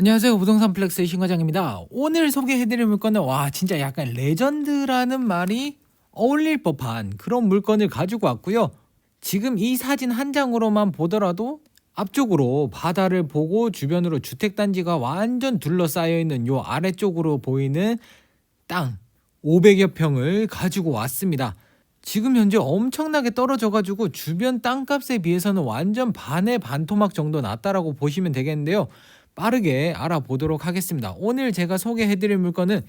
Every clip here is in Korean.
안녕하세요. 부동산 플렉스의 신과장입니다. 오늘 소개해드릴 물건은 와 진짜 약간 레전드라는 말이 어울릴 법한 그런 물건을 가지고 왔고요. 지금 이 사진 한 장으로만 보더라도 앞쪽으로 바다를 보고 주변으로 주택단지가 완전 둘러싸여 있는 요 아래쪽으로 보이는 땅 500여 평을 가지고 왔습니다. 지금 현재 엄청나게 떨어져가지고 주변 땅값에 비해서는 완전 반의 반토막 정도 났다라고 보시면 되겠는데요. 빠르게 알아보도록 하겠습니다. 오늘 제가 소개해드릴 물건은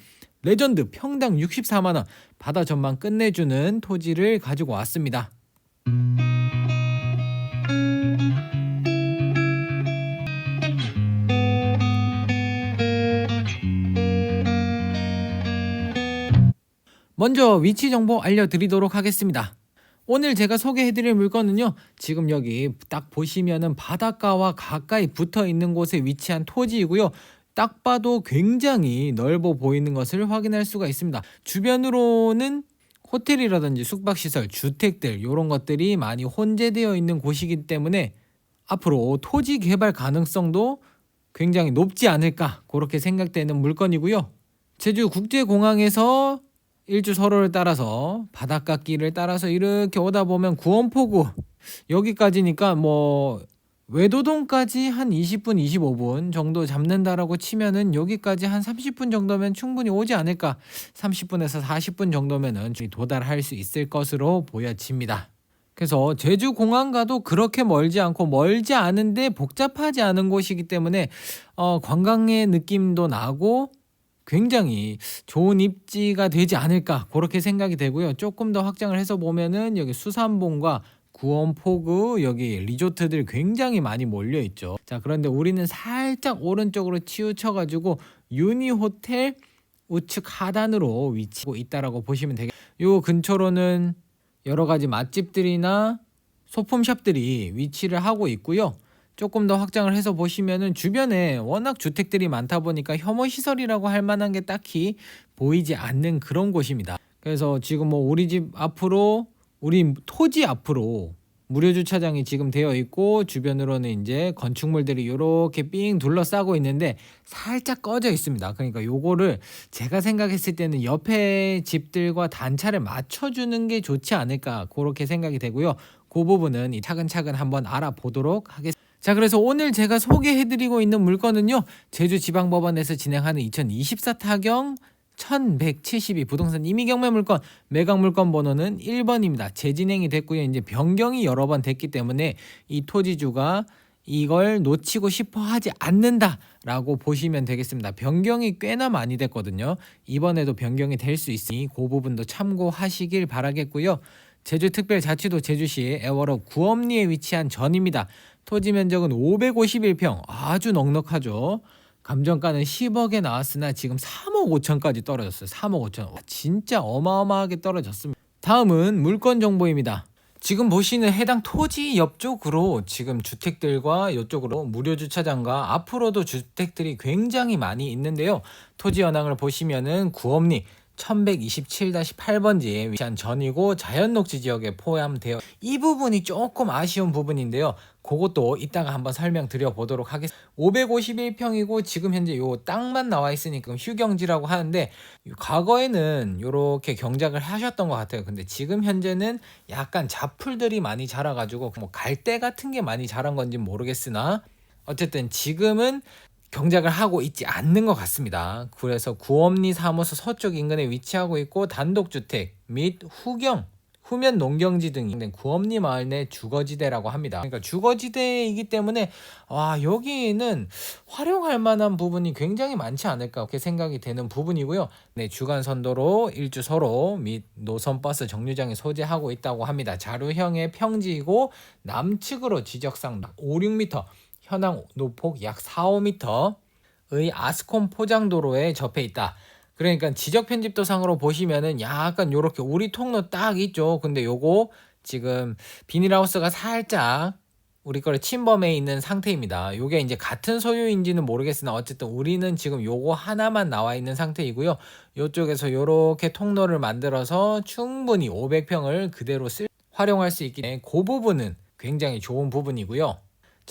레전드 평당 64만원 바다 전망 끝내주는 토지를 가지고 왔습니다. 먼저 위치 정보 알려드리도록 하겠습니다. 오늘 제가 소개해드릴 물건은요. 지금 여기 딱 보시면은 바닷가와 가까이 붙어 있는 곳에 위치한 토지이고요. 딱 봐도 굉장히 넓어 보이는 것을 확인할 수가 있습니다. 주변으로는 호텔이라든지 숙박시설, 주택들 이런 것들이 많이 혼재되어 있는 곳이기 때문에 앞으로 토지 개발 가능성도 굉장히 높지 않을까 그렇게 생각되는 물건이고요. 제주 국제공항에서 일주 서로를 따라서 바닷가 길을 따라서 이렇게 오다 보면 구원포구 여기까지니까 뭐 외도동까지 한 20분, 25분 정도 잡는다라고 치면은 여기까지 한 30분 정도면 충분히 오지 않을까. 30분에서 40분 정도면은 도달할 수 있을 것으로 보여집니다. 그래서 제주 공항과도 그렇게 멀지 않고 멀지 않은데 복잡하지 않은 곳이기 때문에 어, 관광의 느낌도 나고 굉장히 좋은 입지가 되지 않을까 그렇게 생각이 되고요. 조금 더 확장을 해서 보면은 여기 수산봉과 구원포구 여기 리조트들 굉장히 많이 몰려 있죠. 자 그런데 우리는 살짝 오른쪽으로 치우쳐 가지고 유니 호텔 우측 하단으로 위치하고 있다라고 보시면 되겠. 요 근처로는 여러 가지 맛집들이나 소품샵들이 위치를 하고 있고요. 조금 더 확장을 해서 보시면은 주변에 워낙 주택들이 많다 보니까 혐오 시설이라고 할 만한 게 딱히 보이지 않는 그런 곳입니다. 그래서 지금 뭐 우리 집 앞으로 우리 토지 앞으로 무료 주차장이 지금 되어 있고 주변으로는 이제 건축물들이 이렇게 삥 둘러싸고 있는데 살짝 꺼져 있습니다. 그러니까 요거를 제가 생각했을 때는 옆에 집들과 단차를 맞춰주는 게 좋지 않을까 그렇게 생각이 되고요. 그 부분은 이 차근차근 한번 알아보도록 하겠습니다. 자, 그래서 오늘 제가 소개해드리고 있는 물건은요, 제주지방법원에서 진행하는 2024 타경 1172 부동산 임의 경매 물건 매각 물건 번호는 1번입니다. 재진행이 됐고요. 이제 변경이 여러 번 됐기 때문에 이 토지주가 이걸 놓치고 싶어 하지 않는다라고 보시면 되겠습니다. 변경이 꽤나 많이 됐거든요. 이번에도 변경이 될 수 있으니 그 부분도 참고하시길 바라겠고요. 제주특별자치도 제주시 애월읍 구엄리에 위치한 전입니다. 토지 면적은 551평 아주 넉넉하죠. 감정가는 10억에 나왔으나 지금 3억 5천까지 떨어졌어요. 3억 5천. 와, 진짜 어마어마하게 떨어졌습니다. 다음은 물건 정보입니다. 지금 보시는 해당 토지 옆쪽으로 지금 주택들과 이쪽으로 무료 주차장과 앞으로도 주택들이 굉장히 많이 있는데요. 토지 현황을 보시면은 구엄리 1127-8번지에 위치한 전이고 자연녹지 지역에 포함되어 이 부분이 조금 아쉬운 부분인데요. 그것도 이따가 한번 설명드려 보도록 하겠습니다. 551평이고 지금 현재 요 땅만 나와 있으니까 휴경지라고 하는데 과거에는 이렇게 경작을 하셨던 것 같아요. 근데 지금 현재는 약간 잡풀들이 많이 자라가지고 뭐 갈대 같은 게 많이 자란 건지 모르겠으나 어쨌든 지금은 경작을 하고 있지 않는 것 같습니다. 그래서 구엄리 사무소 서쪽 인근에 위치하고 있고 단독주택 및 후경 후면 농경지 등이 구엄리 마을 내 주거지대라고 합니다. 그러니까 주거지대이기 때문에 와 여기는 활용할 만한 부분이 굉장히 많지 않을까 이렇게 생각이 되는 부분이고요. 네 주간 선도로 일주 서로 및 노선 버스 정류장에 소재하고 있다고 합니다. 자루형의 평지이고 남측으로 지적상 5, 6m 현황 노폭 약 4, 5m의 아스콘 포장도로에 접해 있다. 그러니까 지적 편집도 상으로 보시면은 약간 요렇게 우리 통로 딱 있죠. 근데 요거 지금 비닐하우스가 살짝 우리 거를 침범해 있는 상태입니다. 요게 이제 같은 소유인지는 모르겠으나 어쨌든 우리는 지금 요거 하나만 나와 있는 상태이고요. 요쪽에서 요렇게 통로를 만들어서 충분히 500평을 그대로 쓸 활용할 수 있기 때문에 그 부분은 굉장히 좋은 부분이고요.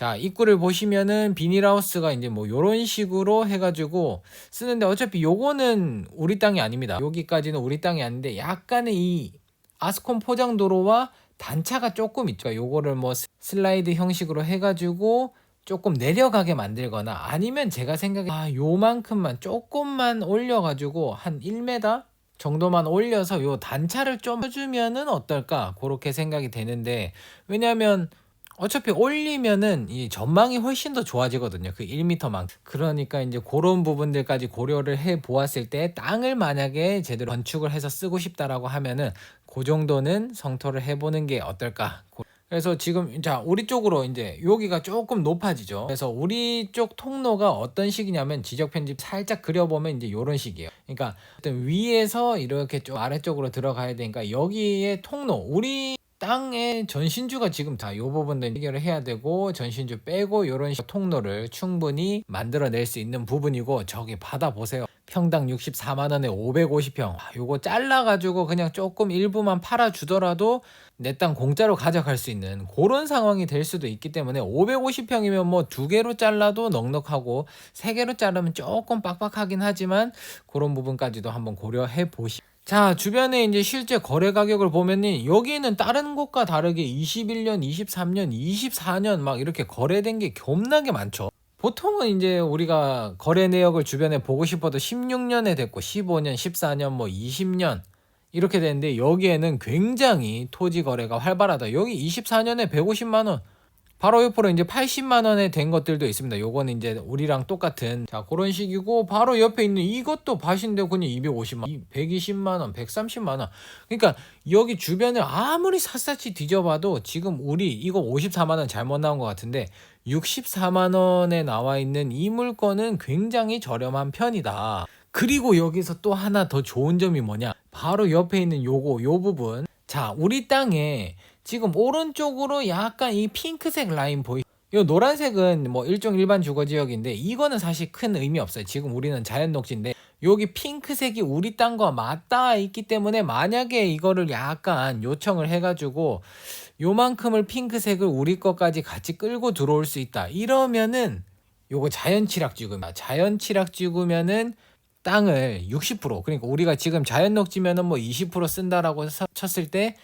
자 입구를 보시면은 비닐하우스가 이제 뭐 요런 식으로 해가지고 쓰는데 어차피 요거는 우리 땅이 아닙니다. 여기까지는 우리 땅이 아닌데 약간의 이 아스콘 포장도로와 단차가 조금 있죠. 요거를 뭐 스- 슬라이드 형식으로 해가지고 조금 내려가게 만들거나 아니면 제가 생각에 아 요만큼만 조금만 올려가지고 한 1m 정도만 올려서 요 단차를 좀 해주면은 어떨까 그렇게 생각이 되는데 왜냐하면 어차피 올리면은 이 전망이 훨씬 더 좋아지거든요. 그 1m만. 그러니까 이제 그런 부분들까지 고려를 해 보았을 때 땅을 만약에 제대로 건축을 해서 쓰고 싶다라고 하면은 그 정도는 성토를 해보는 게 어떨까. 그래서 지금 자 우리 쪽으로 이제 여기가 조금 높아지죠. 그래서 우리 쪽 통로가 어떤 식이냐면 지적 편집 살짝 그려보면 이제 이런 식이에요. 그러니까 위에서 이렇게 좀 아래쪽으로 들어가야 되니까 여기에 통로 우리 땅의 전신주가 지금 다이 부분들 해결을 해야 되고 전신주 빼고 이런 통로를 충분히 만들어낼 수 있는 부분이고 저기 바다 보세요. 평당 64만 원에 550평. 아, 요거 잘라 가지고 그냥 조금 일부만 팔아 주더라도 내 땅 공짜로 가져갈 수 있는 그런 상황이 될 수도 있기 때문에 550평이면 뭐 두 개로 잘라도 넉넉하고 세 개로 자르면 조금 빡빡하긴 하지만 그런 부분까지도 한번 고려해 보시. 자 주변에 이제 실제 거래 가격을 보면은 여기는 다른 곳과 다르게 21년, 23년, 24년 막 이렇게 거래된 게 겁나게 많죠. 보통은 이제 우리가 거래 내역을 주변에 보고 싶어도 16년에 됐고 15년, 14년, 뭐 20년 이렇게 되는데 여기에는 굉장히 토지 거래가 활발하다. 여기 24년에 150만 원. 바로 옆으로 이제 80만 원에 된 것들도 있습니다. 요거는 이제 우리랑 똑같은 자 그런 식이고 바로 옆에 있는 이것도 밭인데 그냥 250만 원, 120만 원, 130만 원. 그러니까 여기 주변을 아무리 샅샅이 뒤져봐도 지금 우리 이거 54만 원 잘못 나온 것 같은데 64만 원에 나와 있는 이 물건은 굉장히 저렴한 편이다. 그리고 여기서 또 하나 더 좋은 점이 뭐냐? 바로 옆에 있는 요거 요 부분. 자, 우리 땅에 지금 오른쪽으로 약간 이 핑크색 라인 보이 요 노란색은 뭐 일종 일반 주거 지역인데 이거는 사실 큰 의미 없어요. 지금 우리는 자연 녹지인데 여기 핑크색이 우리 땅과 맞닿아 있기 때문에 만약에 이거를 약간 요청을 해가지고 요만큼을 핑크색을 우리 것까지 같이 끌고 들어올 수 있다. 이러면은 요거 자연 칠학 지구입니다. 자연 칠학 지구면은 땅을 60% 그러니까 우리가 지금 자연 녹지면은 뭐 20% 쓴다라고 서- 쳤을 때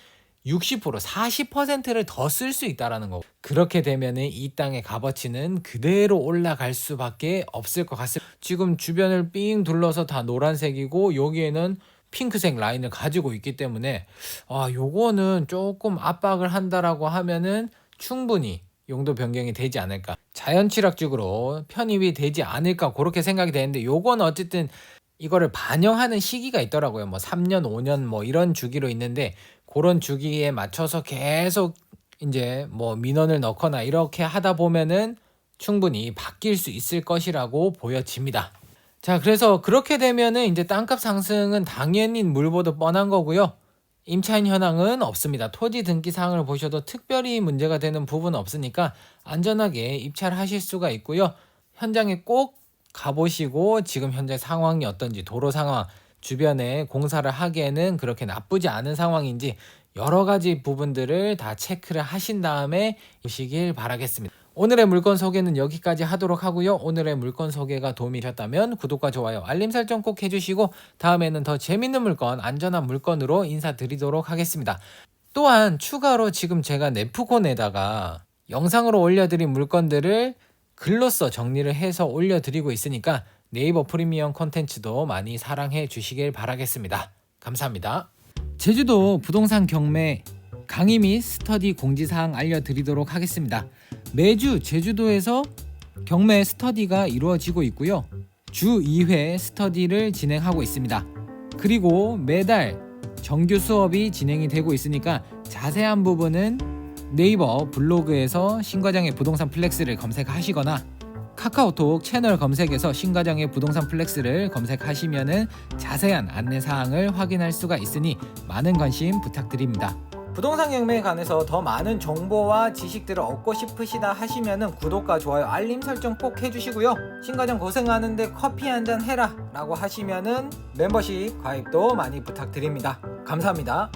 60% 40%를 더 쓸 수 있다라는 거. 그렇게 되면은 이 땅의 값어치는 그대로 올라갈 수밖에 없을 것 같습니다. 지금 주변을 삥 둘러서 다 노란색이고 여기에는 핑크색 라인을 가지고 있기 때문에 아 요거는 조금 압박을 한다라고 하면은 충분히 용도 변경이 되지 않을까 자연 칠학적으로 편입이 되지 않을까 그렇게 생각이 되는데 요건 어쨌든 이거를 반영하는 시기가 있더라고요 뭐 3년 5년 뭐 이런 주기로 있는데 그런 주기에 맞춰서 계속 이제 뭐 민원을 넣거나 이렇게 하다 보면은 충분히 바뀔 수 있을 것이라고 보여집니다. 자, 그래서 그렇게 되면은 이제 땅값 상승은 당연히 물보도 뻔한 거고요. 임차인 현황은 없습니다. 토지 등기 사항을 보셔도 특별히 문제가 되는 부분은 없으니까 안전하게 입찰을 하실 수가 있고요. 현장에 꼭 가보시고 지금 현재 상황이 어떤지 도로 상황, 주변에 공사를 하기에는 그렇게 나쁘지 않은 상황인지 여러 가지 부분들을 다 체크를 하신 다음에 보시길 바라겠습니다. 오늘의 물건 소개는 여기까지 하도록 하고요. 오늘의 물건 소개가 도움이 되셨다면 구독과 좋아요, 알림 설정 꼭 해주시고 다음에는 더 재밌는 물건, 안전한 물건으로 인사드리도록 하겠습니다. 또한 추가로 지금 제가 네프콘에다가 영상으로 올려드린 물건들을 글로써 정리를 해서 올려드리고 있으니까 네이버 프리미엄 콘텐츠도 많이 사랑해 주시길 바라겠습니다. 감사합니다. 제주도 부동산 경매 강의 및 스터디 공지사항 알려드리도록 하겠습니다. 매주 제주도에서 경매 스터디가 이루어지고 있고요. 주 2회 스터디를 진행하고 있습니다. 그리고 매달 정규 수업이 진행이 되고 있으니까 자세한 부분은 네이버 블로그에서 신과장의 부동산 플렉스를 검색하시거나 카카오톡 채널 검색에서 신과장의 부동산 플렉스를 검색하시면은 자세한 안내 사항을 확인할 수가 있으니 많은 관심 부탁드립니다. 부동산 경매에 관해서 더 많은 정보와 지식들을 얻고 싶으시다 하시면은 구독과 좋아요, 알림 설정 꼭 해주시고요. 신과장 고생하는데 커피 한 잔 해라 라고 하시면은 멤버십 가입도 많이 부탁드립니다. 감사합니다.